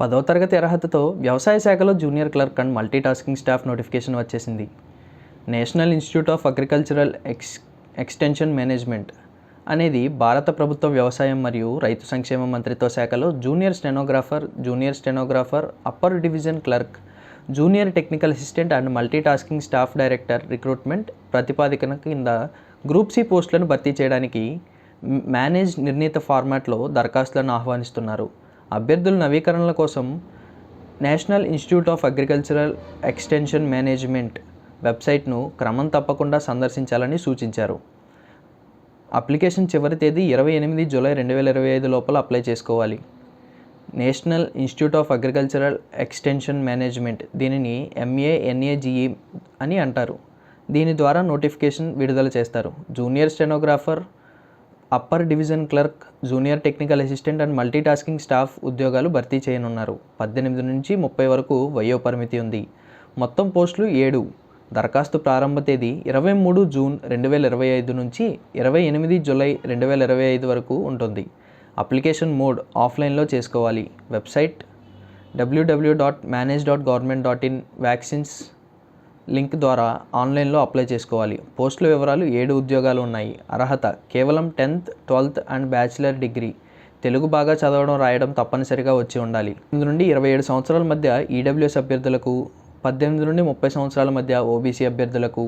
పదో తరగతి అర్హతతో వ్యవసాయ శాఖలో junior clerk and multitasking staff notification వచ్చేసింది. National institute of agricultural ex extension management అనేది భారత ప్రభుత్వ వ్యవసాయం మరియు రైతు సంక్షేమ మంత్రిత్వ శాఖలో junior stenographer junior stenographer upper division clerk junior technical assistant and multi tasking staff director recruitment ప్రతిపాదికన కింద గ్రూప్ సి పోస్టులను భర్తీ చేయడానికి మేనేజ్ నిర్ణీత ఫార్మాట్లో దరఖాస్తులను ఆహ్వానిస్తున్నారు. అభ్యర్థుల నవీకరణల కోసం national institute of agricultural extension management వెబ్సైట్ను క్రమం తప్పకుండా సందర్శించాలని సూచించారు. అప్లికేషన్ చివరి తేదీ ఇరవై ఎనిమిది జూలై రెండు వేల ఇరవై ఐదు లోపల అప్లై చేసుకోవాలి. National institute of agricultural extension management దీనిని ఎంఏఎన్ఏజిఈ అని అంటారు. దీని ద్వారా నోటిఫికేషన్ విడుదల చేస్తారు. Junior stenographer upper division clerk junior technical assistant and multi tasking staff ఉద్యోగాలు భర్తీ చేయనున్నారు. పద్దెనిమిది నుంచి ముప్పై వరకు వయో పరిమితి ఉంది. మొత్తం పోస్టులు ఏడు. దరఖాస్తు ప్రారంభ తేదీ ఇరవై మూడు జూన్ రెండు వేల ఇరవై ఐదు నుంచి ఇరవై ఎనిమిది జూలై రెండు వేల ఇరవై ఐదు వరకు ఉంటుంది. అప్లికేషన్ మోడ్ ఆఫ్లైన్లో చేసుకోవాలి. Website W W dot manage dot government dot in vaccines link ద్వారా ఆన్లైన్లో అప్లై చేసుకోవాలి. పోస్టుల వివరాలు ఏడు ఉద్యోగాలు ఉన్నాయి. అర్హత కేవలం tenth twelfth and bachelor degree. Telugu బాగా చదవడం రాయడం తప్పనిసరిగా వచ్చి ఉండాలి. ఎనిమిది నుండి ఇరవై ఏడు సంవత్సరాల మధ్య ఈడబ్ల్యూఎస్ అభ్యర్థులకు పద్దెనిమిది నుండి ముప్పై సంవత్సరాల మధ్య ఓబీసీ అభ్యర్థులకు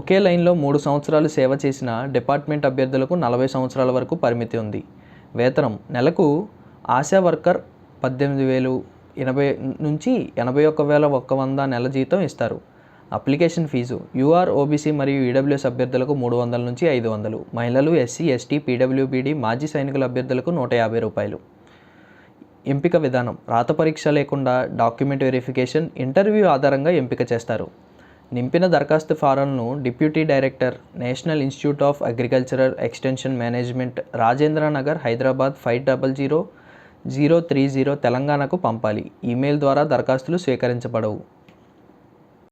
ఒకే లైన్లో మూడు సంవత్సరాలు సేవ చేసిన డిపార్ట్మెంట్ అభ్యర్థులకు నలభై సంవత్సరాల వరకు పరిమితి ఉంది. వేతనం నెలకు ఆశా వర్కర్ పద్దెనిమిది వేలు ఎనభై నుంచి ఎనభై ఒక్క వేల ఒక్క వంద నెల జీతం ఇస్తారు. Application fee. యూఆర్ ఓబీసీ మరియు ఈడబ్ల్యూఎస్ అభ్యర్థులకు మూడు వందల నుంచి ఐదు వందలు. మహిళలు ఎస్సీ ఎస్టీ పీడబ్ల్యూబీడీ మాజీ సైనికుల అభ్యర్థులకు నూట యాభై రూపాయలు. ఎంపిక విధానం. రాత పరీక్ష లేకుండా డాక్యుమెంట్ వెరిఫికేషన్ ఇంటర్వ్యూ ఆధారంగా ఎంపిక చేస్తారు. నింపిన దరఖాస్తు ఫారంను deputy director national institute of agricultural extension management Rajendra Nagar Hyderabad five double zero zero three zero తెలంగాణకు పంపాలి. ఈమెయిల్ ద్వారా దరఖాస్తులు స్వీకరించబడవు.